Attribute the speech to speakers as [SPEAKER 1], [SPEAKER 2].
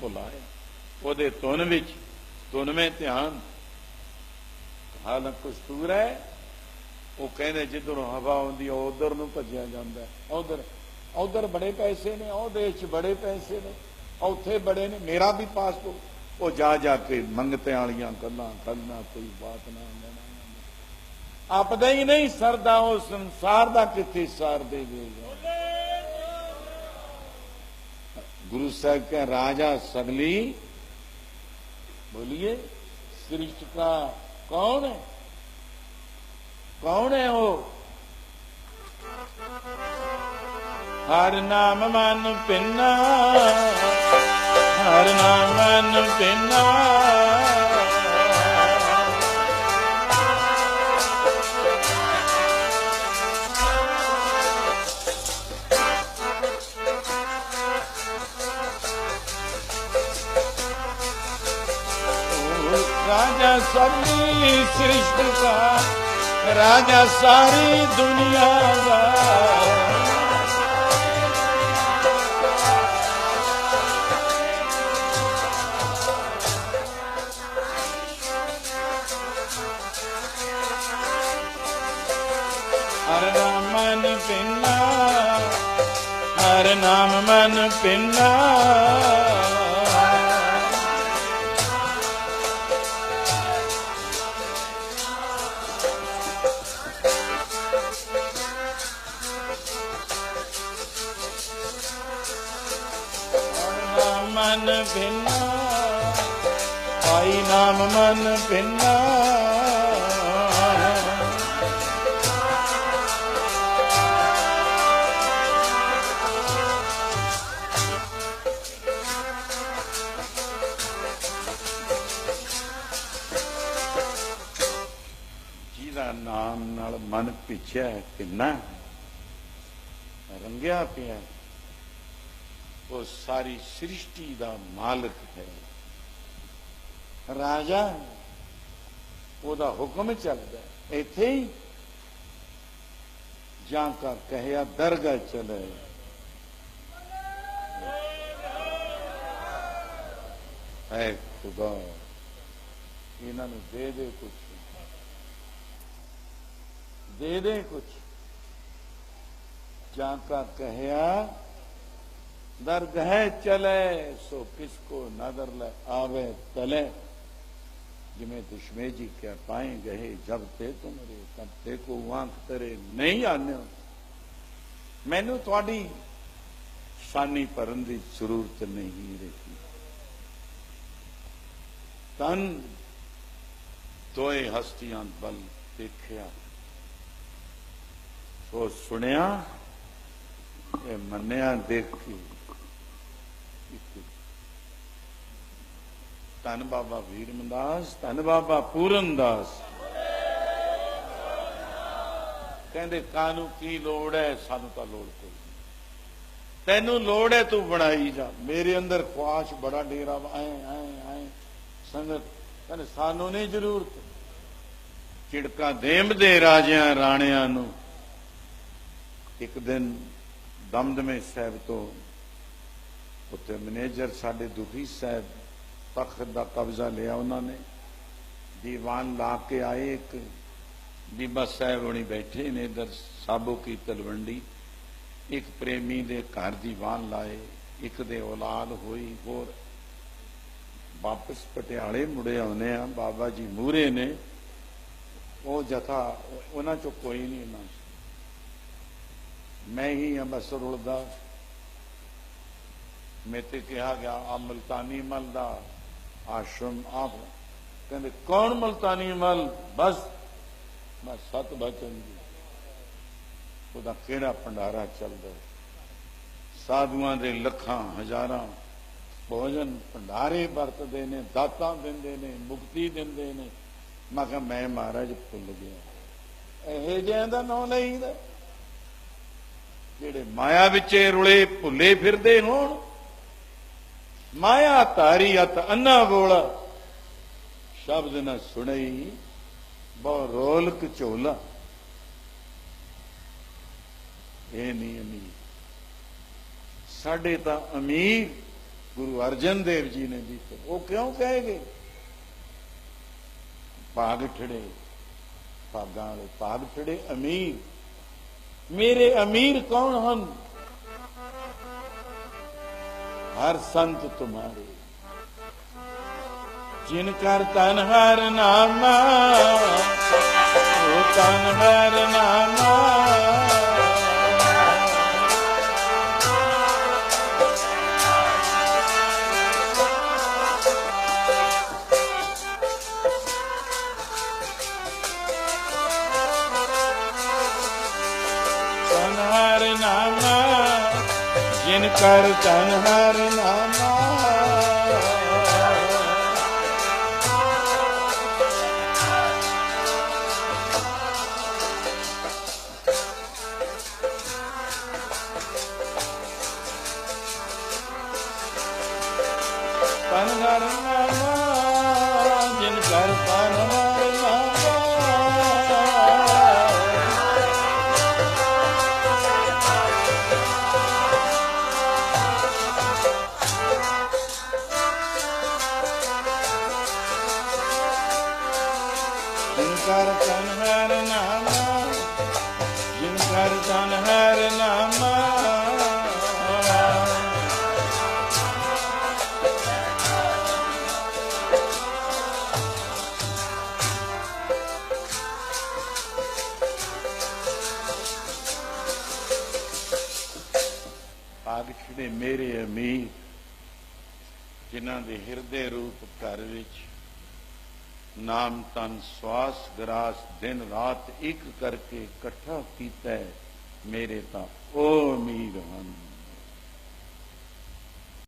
[SPEAKER 1] ਭੁਲਾਇਆ। ਉਹਦੇ ਤੁਨ ਵਿੱਚ ਤੁਨਵੇਂ ਧਿਆਨ। ਹਾਲਾਂ ਕਸਤੂਰ ਹੈ। ਉਹ ਕਹਿੰਦੇ ਜਿੱਧਰੋਂ ਹਵਾ ਆਉਂਦੀ ਹੈ ਉਧਰ ਨੂੰ ਭੱਜਿਆ ਜਾਂਦਾ ਉਧਰ ਉਧਰ ਬੜੇ ਪੈਸੇ ਨੇ, ਉਹ ਦੇਸ਼ 'ਚ ਬੜੇ ਪੈਸੇ ਨੇ, ਉੱਥੇ ਬੜੇ ਨੇ, ਮੇਰਾ ਵੀ ਪਾਸਪੋਰਟ। ਉਹ ਜਾ ਜਾ ਕੇ ਮੰਗਤੇ ਵਾਲੀਆਂ ਗੱਲਾਂ ਕਰਨਾ, ਕੋਈ ਬਾਤ ਨਾ ਲੈਣਾ। ਆਪਦਾ ਹੀ ਨਹੀਂ ਸਰਦਾ, ਉਹ ਸੰਸਾਰ ਦਾ ਕਿੱਥੇ ਸਾਰ ਦੇਵੇਗਾ? गुरु साहब के राजा सगली बोलिए सृष्टि का कौन है कौन है वो हर नाम मन पिन्ना हर नाम मन पिन्ना ਕਰਨੀ ਸ੍ਰਿਸ਼ਟ ਦਾ ਰਾਜਾ ਸਾਰੀ ਦੁਨੀਆ ਦਾ। ਪਿੰਨਾ ਹਰ ਨਾਮ ਮਨ ਪਿੰਨਾ। ਆਈ ਨਾਮ ਮਨ ਪਿੰਨਾ ਜਿਹਦਾ ਨਾਮ ਨਾਲ ਮਨ ਪਿੱਛਿਆ ਹੈ ਕਿੰਨਾ ਰੰਗਿਆ ਪਿਆ ਹੈ। ਉਹ ਸਾਰੀ ਸ੍ਰਿਸ਼ਟੀ ਦਾ ਮਾਲਕ ਹੈ। ਰਾਜਾ ਉਹਦਾ ਹੁਕਮ ਚੱਲਦਾ ਹੈ। ਇੱਥੇ ਹੀ ਜਾਂ ਕਾ ਕਹਿਆ, ਦਰਗਾਹ ਚਲੇ। ਹੈ ਖੁਦਾ, ਇਹਨਾਂ ਨੂੰ ਦੇ ਦੇ ਕੁਛ। ਦੇ ਦੇ ਕੁਛ। ਜਾਂ ਕਾ ਕਹਿਆ दरगह चले सो किसको नदर ले आवे तले जिमें दुश्मे जी क्या पाए गए जब ते तुमरे तब ते को आंख तेरे नहीं आने ਮੈਨੂੰ ਤੁਹਾਡੀ ਸ਼ਾਨੀ ਭਰਨ ਦੀ ਜ਼ਰੂਰਤ ਨਹੀਂ ਰਹੀ ਤਨ ਦੋਏ ਹਸਤੀਆਂ ਬਲ ਦੇਖਿਆ ਸੋ ਸੁਣਿਆ ਇਹ ਮੰਨਿਆ ਦੇਖ ਕੇ ਧੰਨ ਬਾਬਾ ਵੀਰਮਦਾਸ ਧੰਨ ਬਾਬਾ ਪੂਰਨਦਾਸ ਕਹਿੰਦੇ ਕਾਨੂੰ ਕੀ ਲੋੜ ਹੈ ਸਾਨੂੰ ਤਾਂ ਲੋੜ ਕੋਈ ਤੈਨੂੰ ਲੋੜ ਹੈ ਤੂੰ ਬਣਾਈ ਜਾ। ਮੇਰੇ ਅੰਦਰ ਖੁਆਸ਼ ਬੜਾ ਡੇਰਾ ਵਾ, ਐ ਐ ਸੰਗਤ ਕਹਿੰਦੇ ਸਾਨੂੰ ਨਹੀਂ ਜ਼ਰੂਰਤ। ਝਿੜਕਾਂ ਦੇਮ ਦੇ ਰਾਜਿਆਂ ਰਾਣਿਆਂ ਨੂੰ। ਇੱਕ ਦਿਨ ਦਮਦਮੇ ਸਾਹਿਬ ਤੋਂ ਉੱਥੇ ਮੈਨੇਜਰ ਸਾਡੇ ਦੁਖੀ ਸਾਹਿਬ ਤਖਤ ਦਾ ਕਬਜ਼ਾ ਲਿਆ ਉਹਨਾਂ ਨੇ। ਦੀਵਾਨ ਲਾ ਕੇ ਆਏ ਇੱਕ ਬੀਬਾ ਸਾਹਿਬ ਹੁਣੀ ਬੈਠੇ ਨੇ ਇਧਰ ਸਾਬੋ ਕੀ ਤਲਵੰਡੀ। ਇੱਕ ਪ੍ਰੇਮੀ ਦੇ ਘਰ ਦੀਵਾਨ ਲਾਏ, ਇੱਕ ਦੇ ਔਲਾਦ ਹੋਈ, ਹੋਰ ਵਾਪਸ ਪਟਿਆਲੇ ਮੁੜੇ ਆਉਨੇ ਆ, ਬਾਬਾ ਜੀ ਮੂਰੇ ਨੇ। ਉਹ ਜਥਾ ਉਹਨਾਂ ਚੋਂ ਕੋਈ ਨਹੀਂ ਇਹਨਾਂ ਮੈਂ ਹੀ ਅੰਮ੍ਰਿਤਸਰ ਉਲਦਾ ਮੈਂ ਤੇ ਕਿਹਾ ਗਿਆ, ਆ ਮਲਤਾਨੀ ਮਲ ਦਾ ਆਸ਼ਰਮ ਆਪ ਕਹਿੰਦੇ, ਕੌਣ ਮਲਤਾਨੀ ਮਲ? ਬਸ, ਮੈਂ ਸਤ ਬਚਨ ਜੀ ਉਹਦਾ ਕਿਹੜਾ ਭੰਡਾਰਾ ਚੱਲਦਾ ਸਾਧੂਆਂ ਦੇ ਲੱਖਾਂ, ਹਜ਼ਾਰਾਂ ਭੋਜਨ ਭੰਡਾਰੇ ਵਰਤਦੇ ਨੇ, ਦਾਤਾਂ ਦਿੰਦੇ ਨੇ, ਮੁਕਤੀ ਦਿੰਦੇ ਨੇ। ਮੈਂ ਕਿਹਾ, ਮੈਂ ਮਹਾਰਾਜ ਭੁੱਲ ਗਿਆ। ਇਹ ਜਿਹਾਂ ਦਾ ਨਾਂ ਲਈਦਾ ਜਿਹੜੇ ਮਾਇਆ ਵਿੱਚ ਰੁਲੇ, ਭੁੱਲੇ ਫਿਰਦੇ ਹੋਣ ਮਾਇਆ ਧਾਰੀ ਅਤ ਅੰਨਾ ਬੋਲਾ। ਸ਼ਬਦ ਨਾ ਸੁਣਈ, ਬਹੁ ਰੋਲਕ ਝੋਲਾ। ਇਹ ਨਹੀਂ ਅਮੀਰ। ਸਾਡੇ ਤਾਂ ਅਮੀਰ ਗੁਰੂ ਅਰਜਨ ਦੇਵ ਜੀ ਨੇ ਦਿੱਤੇ। ਉਹ ਕਿਉਂ ਕਹੇ ਗਏ? ਭਾਗ ਠੜੇ, ਭਾਗਾਂ ਵਾਲੇ ਭਾਗ ਠੜੇ ਅਮੀਰ। ਮੇਰੇ ਅਮੀਰ ਕੌਣ ਹਨ? ਹਰ ਸੰਤ ਤੁਮਾਰੇ। ਜਿਨ ਕਰ ਤਨ ਹਰ ਨਾਮਾ ਉਹ ਤਨ ਹਰ ਨਾਮਾ। ਜਿਨ ਕਰ ਤਨ ਹਰ ਨਾਮਾ ਜਿਨ ਕਰ ਤਨ ਹਰ ਨਾਮਾ, ਜਿਨ ਕਰ ਤਨ ਹਰ ਨਾਮਾ। ਭਾਗ ਮੇਰੇ ਅਮੀਰ, ਜਿਨ੍ਹਾਂ ਦੇ ਹਿਰਦੇ ਰੂਪ ਘਰ ਵਿੱਚ ਨਾਮ ਤਨ ਸਵਾਸ ਗਰਾਸ ਦਿਨ ਰਾਤ ਇੱਕ ਕਰਕੇ ਇਕੱਠਾ ਕੀਤਾ ਮੇਰੇ ਤਾਂ ਉਹ ਅਮੀਰ ਹਨ।